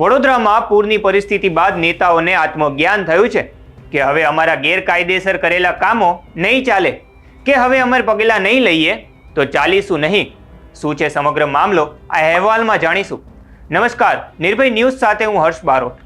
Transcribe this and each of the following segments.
વડોદરામાં પૂરની પરિસ્થિતિ બાદ નેતાઓને આત્મજ્ઞાન થયું છે કે હવે અમારા ગેરકાયદેસર કરેલા કામો નહીં ચાલે, કે હવે અમે પગલાં નહીં લઈએ, તો ચાલીશું નહીં. શું છે સમગ્ર મામલો? આ અહેવાલમાં જાણીશું. નમસ્કાર, નિર્ભય ન્યૂઝ સાથે હું હર્ષ બારોટ.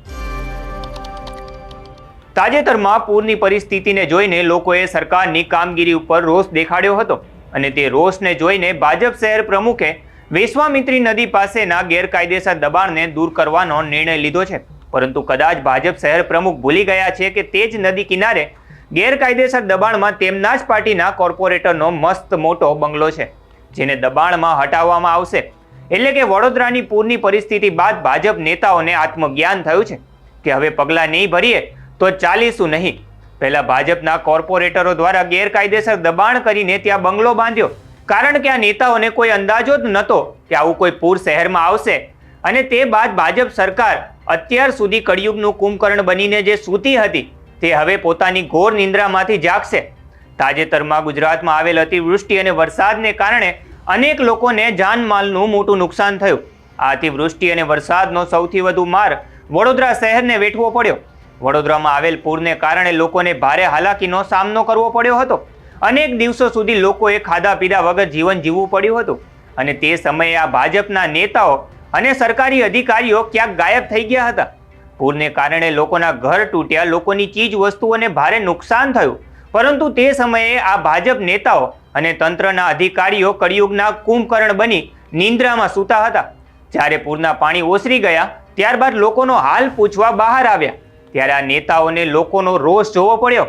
તાજેતરમાં પૂરની પરિસ્થિતિને જોઈને લોકોએ સરકારની કામગીરી ઉપર રોષ દેખાડ્યો હતો અને તે રોષને જોઈને ભાજપ શહેર પ્રમુખે વિશ્વામિત્રી નદી પાસેના ગેરકાયદેસર દબાણને દૂર કરવાનો નિર્ણય લીધો છે. પરંતુ કદાચ ભાજપ શહેર પ્રમુખ ભૂલી ગયા છે કે તે જ નદી કિનારે ગેરકાયદેસર દબાણમાં તેમના જ પાર્ટીના કોર્પોરેટરનો મસ્ત મોટો બંગલો છે, જેને દબાણમાં હટાવવામાં આવશે. એટલે કે વડોદરાની પૂરની પરિસ્થિતિ બાદ ભાજપ નેતાઓને આત્મજ્ઞાન થયું છે કે હવે પગલાં નહીં ભરીએ તો ચાલીશું નહીં. પહેલા ભાજપના કોર્પોરેટરો દ્વારા ગેરકાયદેસર દબાણ કરીને ત્યાં બંગલો બાંધ્યો. કારણ કે આ નેતાઓને કોઈ અંદાજો જ નહોતો કે આવું કોઈ પૂર શહેરમાં આવશે. અને તે બાદ ભાજપ સરકાર અત્યાર સુધી કળિયુગનું કુંભકર્ણ બનીને જે સૂતી હતી, તે હવે પોતાની ઘોર નિંદ્રામાંથી જાગશે. તાજેતરમાં ગુજરાતમાં આવેલ અતિવૃષ્ટિ અને વરસાદને કારણે અનેક લોકોને જાનમાલનું મોટું નુકસાન થયું. આ અતિવૃષ્ટિ અને વરસાદનો સૌથી વધુ માર વડોદરા શહેરને વેઠવો પડ્યો. વડોદરામાં આવેલ પૂરને કારણે લોકોને ભારે હાલાકીનો સામનો કરવો પડ્યો હતો. અનેક દિવસો સુધી લોકોએ ખાધા પીધા વગર જીવન જીવવું પડ્યું હતું. અને તે સમયે આ ભાજપના નેતાઓ અને સરકારી અધિકારીઓ ક્યાંક ગાયબ થઈ ગયા હતા. પૂરને કારણે લોકોના ઘર તૂટ્યા, લોકોની ચીજ વસ્તુઓને ભારે નુકસાન થયું. પરંતુ તે સમયે આ ભાજપ નેતાઓ અને તંત્રના અધિકારીઓ કળિયુગના કુંભકર્ણ બની નિંદ્રામાં સૂતા હતા. જ્યારે પૂરના પાણી ઓસરી ગયા, ત્યારબાદ લોકોનો હાલ પૂછવા બહાર આવ્યા. ત્યારે આ નેતાઓને લોકોનો રોષ જોવો પડ્યો.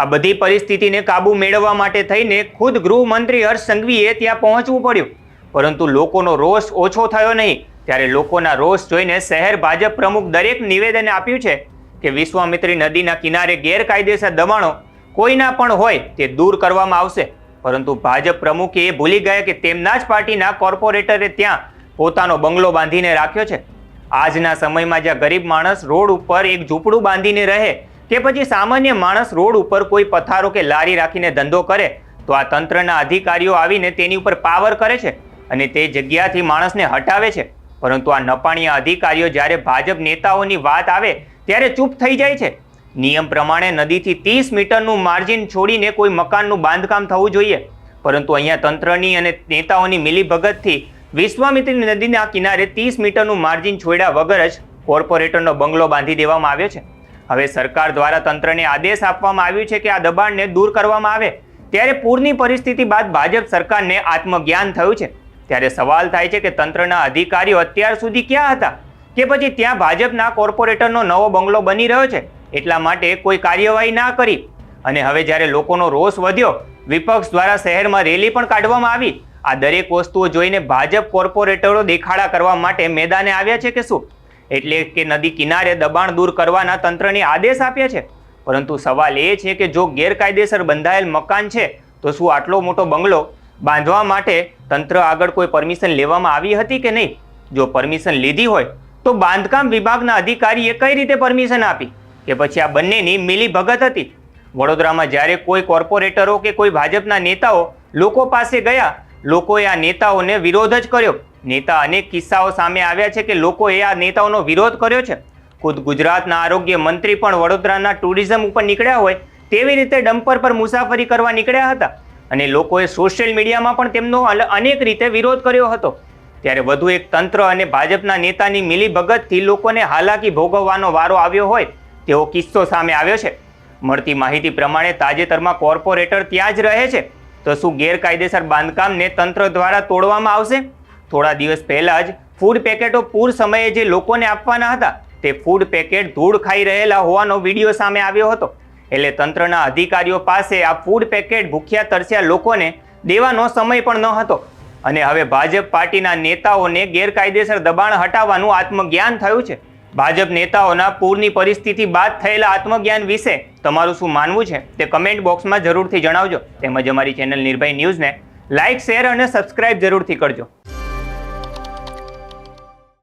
આ બધી પરિસ્થિતિને કાબુ મેળવવા માટે થઈને ખુદ ગૃહમંત્રી હર્ષ સંઘવીએ ત્યાં પહોંચવું પડ્યું. પરંતુ લોકોનો રોષ ઓછો થયો નહીં. ત્યારે લોકોના રોષ જોઈને શહેર ભાજપ પ્રમુખ દરેક નિવેદન આપ્યું છે કે વિશ્વામિત્રી નદીના કિનારે ગેરકાયદેસર દબાણો કોઈના પણ હોય તે દૂર કરવામાં આવશે. પરંતુ ભાજપ પ્રમુખે એ ભૂલી ગયા કે તેમના જ પાર્ટીના કોર્પોરેટરે ત્યાં પોતાનો બંગલો બાંધીને રાખ્યો છે. આજના સમયમાં જ્યાં ગરીબ માણસ રોડ ઉપર એક ઝૂંપડું બાંધીને રહે કે પછી સામાન્ય માણસ રોડ ઉપર કોઈ પથારો કે લારી રાખીને ધંધો કરે, તો આ તંત્રના અધિકારીઓ આવીને તેની ઉપર પાવર કરે છે અને તે જગ્યાથી માણસને હટાવે છે. પરંતુ આ નપાણીયા અધિકારીઓ જ્યારે ભાજપ નેતાઓની વાત આવે, ત્યારે ચૂપ થઈ જાય છે. નિયમ પ્રમાણે નદીથી ત્રીસ મીટરનું માર્જિન છોડીને કોઈ મકાનનું બાંધકામ થવું જોઈએ. પરંતુ અહીંયા તંત્રની અને નેતાઓની મિલીભગતથી વિશ્વામિત્રી નદીના કિનારે ત્રીસ મીટરનું માર્જિન છોડ્યા વગર જ કોર્પોરેટરનો બંગલો બાંધી દેવામાં આવ્યો છે. હવે સરકાર દ્વારા તંત્રને આદેશ આપવામાં આવ્યું છે કે આ દબાણને દૂર કરવામાં આવે ત્યારે પૂરની પરિસ્થિતિ બાદ ભાજપ સરકારને આત્મજ્ઞાન થયું છે. ત્યારે સવાલ થાય છે કે તંત્રના અધિકારીઓ અત્યાર સુધી ક્યાં હતા? કે પછી ત્યાં ભાજપના કોર્પોરેટરનો નવો બંગલો બની રહ્યો છે? એટલા માટે કોઈ કાર્યવાહી ના કરી. અને હવે જ્યારે લોકોનો રોષ વધ્યો, વિપક્ષ દ્વારા શહેરમાં રેલી પણ કાઢવામાં આવી. આ દરેક વસ્તુઓ જોઈને ભાજપ કોર્પોરેટરો દેખાડા કરવા માટે મેદાને આવ્યા છે કે શું? એટલે કે નદી કિનારે દબાણ દૂર કરવાના તંત્રને આદેશ આપ્યા છે. પરંતુ સવાલ એ છે કે જો ગેરકાયદેસર બંધાયેલ મકાન છે, તો શું આટલો મોટો બંગલો બાંધવા માટે તંત્ર આગળ કોઈ પરમિશન લેવામાં આવી હતી કે નહીં? જો પરમિશન લીધી હોય, તો બાંધકામ વિભાગના અધિકારીએ કઈ રીતે પરમિશન આપી? કે પછી આ બંનેની મિલી ભગત હતી? વડોદરામાં જ્યારે કોઈ કોર્પોરેટરો કે કોઈ ભાજપના નેતાઓ લોકો પાસે ગયા, લોકોએ આ નેતાઓને વિરોધ જ કર્યો. નેતા અનેક કિસ્સાઓ સામે આવ્યા છે કે લોકોએ આ નેતાઓનો વિરોધ કર્યો છે. ખુદ ગુજરાતના આરોગ્ય મંત્રી પણ વડોદરાના ટુરિઝમ ઉપર નીકળ્યા હોય તેવી રીતે ડમ્પર પર મુસાફરી કરવા નીકળ્યા હતા. અને લોકોએ સોશિયલ મીડિયામાં પણ તેમનો અનેક રીતે વિરોધ કર્યો હતો. ત્યારે વધુ એક તંત્ર અને ભાજપના નેતાની મિલીભગતથી લોકોને હાલાકી ભોગવવાનો વારો આવ્યો હોય તેવો કિસ્સો સામે આવ્યો છે. મળતી માહિતી પ્રમાણે તાજેતરમાં કોર્પોરેટર ત્યાં જ રહે છે. તો શું ગેરકાયદેસર બાંધકામને તંત્ર દ્વારા તોડવામાં આવશે? થોડા દિવસ પહેલા જ ફૂડ પેકેટો પૂર સમયે જે લોકોને આપવાના હતા, તે ફૂડ પેકેટ ધૂળ ખાઈ રહેલા હોવાનો વીડિયો સામે આવ્યો હતો. એટલે તંત્રના અધિકારીઓ પાસે આ ફૂડ પેકેટ ભૂખ્યા તરસ્યા લોકોને દેવાનો સમય પણ ન હતો અને હવે ભાજપ પાર્ટીના નેતાઓને ગેરકાયદેસર દબાણ હટાવવાનું આત્મજ્ઞાન થયું છે. ભાજપ નેતાઓના પૂરની પરિસ્થિતિ બાદ થયેલા આત્મજ્ઞાન વિશે તમારું શું માનવું છે તે કમેન્ટ બોક્સમાં જરૂરથી જણાવજો. તેમજ અમારી ચેનલ નિર્ભય ન્યૂઝને લાઇક શેર અને સબસ્ક્રાઇબ જરૂરથી કરજો.